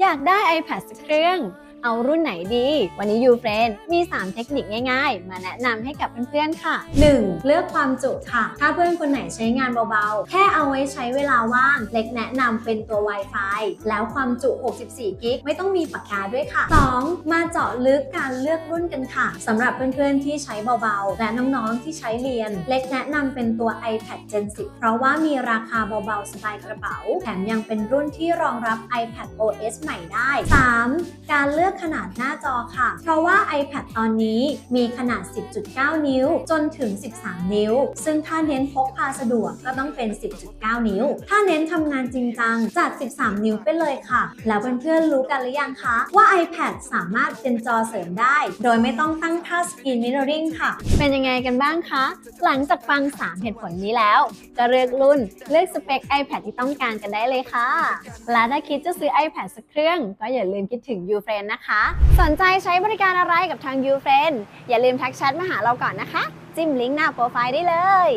อยากได้ iPad สักเครื่อง เอารุ่นไหนดี วันนี้ YouFriend มี 3 เทคนิคง่ายๆ มาแนะนำให้กับเพื่อนๆค่ะ 1. เลือกความจุค่ะ ถ้าเพื่อนคนไหนใช้งานเบาๆ แค่เอาไว้ใช้เวลาว่าง เล็กแนะนำเป็นตัว Wi-Fi แล้วความจุ 64 กิกไม่ต้องมีปากกาด้วยค่ะ 2. มาเจาะลึกการเลือกรุ่นกันค่ะสำหรับเพื่อนๆที่ใช้เบาๆ และน้องๆที่ใช้เรียน เล็กแนะนำเป็นตัว iPad Gen 10 เพราะว่ามีราคาเบาๆสบายกระเป๋า แถมยังเป็นรุ่นที่รองรับ iPad OS ใหม่ได้ 3. การเลือกขนาดหน้าจอค่ะ เพราะว่า iPad ตอนนี้มีขนาด 10.9 นิ้ว จนถึง 13 นิ้ว ซึ่งถ้าเน้นพกพาสะดวกก็ต้องเป็น 10.9 นิ้ว ถ้าเน้นทำงานจริงจังจัด 13 นิ้วไปเลยค่ะ แล้วเพื่อนๆรู้กันหรือยังคะ ว่า iPad สามารถเป็นจอเสริมได้ โดยไม่ต้องตั้งค่า Screen Mirroring ค่ะ เป็นยังไงกันบ้างคะ หลังจากฟัง 3 เหตุผลนี้แล้ว ก็เลือกรุ่นเลือกสเปค iPad ที่ต้องการกันได้เลยค่ะ และถ้าคิดจะซื้อ iPad สักเครื่อง ก็อย่าลืมคิดถึง f r i e n d นะคะ สนใจใช้บริการอะไรกับทาง YouFriend อย่าลืมทักแชทมาหาเราก่อนนะคะ จิ้มลิงก์หน้าโปรไฟล์ได้เลย